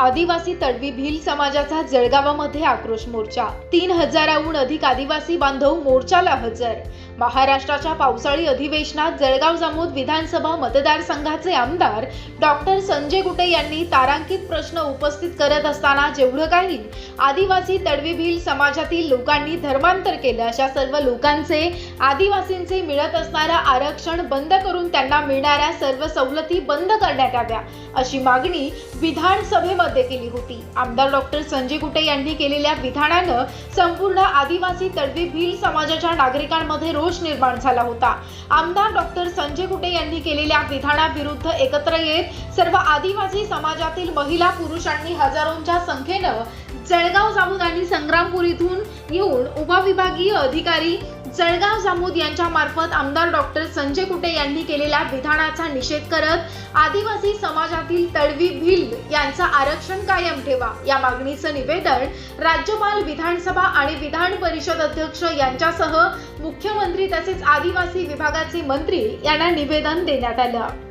आदिवासी तडवी भील समाजाचा जळगावामध्ये आक्रोश मोर्चा. तीन हजाराहून अधिक आदिवासी बांधव मोर्चाला हजर. महाराष्ट्राच्या पावसाळी अधिवेशनात जळगाव जामोद विधानसभा मतदारसंघाचे आमदार डॉक्टर संजय गुटे यांनी तारांकित प्रश्न उपस्थित करत असताना जेवढं काही आदिवासी तडवी भील समाजातील लोकांनी धर्मांतर केलं अशा सर्व लोकांचे आदिवासींचे मिळत असणारं आरक्षण बंद करून त्यांना मिळणाऱ्या सर्व सवलती बंद करण्यात याव्या अशी मागणी विधानसभेमध्ये केली होती. आमदार डॉक्टर संजय गुटे यांनी केलेल्या विधानानं संपूर्ण आदिवासी तडवी भील समाजाच्या नागरिकांमध्ये रोष निर्माण झाला होता. आमदार डॉक्टर संजय गुटे यांनी केलेल्या विधानाविरुद्ध एकत्र येत सर्व आदिवासी समाजातील महिला पुरुषांनी हजारोंच्या संख्येनं जळगाव जाऊन आणि संग्रामपूर इथून येऊन उपविभागीय अधिकारी जळगाव जामोद यांच्या मार्फत आमदार डॉक्टर संजय कुटे यांनी केलेल्या विधानाचा निषेध करत आदिवासी समाजातील तळवी भिल यांचं आरक्षण कायम ठेवा या मागणीचं निवेदन राज्यपाल विधानसभा आणि विधान परिषद अध्यक्ष यांच्यासह मुख्यमंत्री तसेच आदिवासी विभागाचे मंत्री यांना निवेदन देण्यात आलं.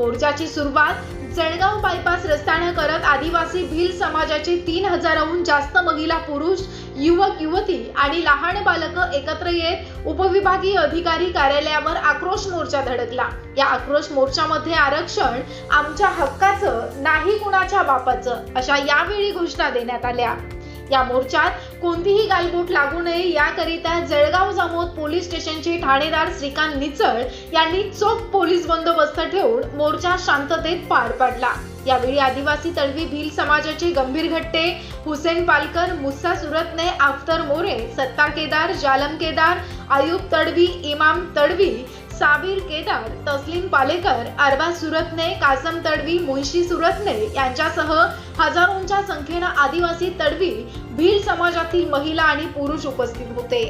मोर्चाची सुरुवात जळगाव बायपास रस्त्यानं करत आदिवासी भिल समाजाचे तीन हजाराहून जास्त महिला पुरुष युवक युवती आणि लहान बालकं एकत्र येत उपविभागीय अधिकारी कार्यालयावर आक्रोश मोर्चा धडकला. या आक्रोश मोर्चामध्ये आरक्षण आमच्या हक्काचं नाही कुणाच्या बापाचं अशा यावेळी घोषणा देण्यात आल्या. या मोर्चात कोणतीही गालबोट लागू नये. याकरिता जळगाव जामोद पोलीस स्टेशनचे ठाणेदार श्रीकांत निचळ यांनी चोख पोलीस बंदोबस्त ठेवून मोर्चा शांततेत पार पाडला. यावेळी आदिवासी तळवी भील समाजाचे गंभीर घट्टे हुसेन पालकर मुस्सा सुरतने आफ्तर मोरे सत्ता केदार जालम केदार आयुब तडवी इमाम तडवी साबीर केदार तस्लीम पालेकर अरबा सुरतने कासम तडवी मुंशी सुरतने यांच्यासह हजारोंच्या संख्येनं आदिवासी तडवी भील समाजातील महिला आणि पुरुष उपस्थित होते.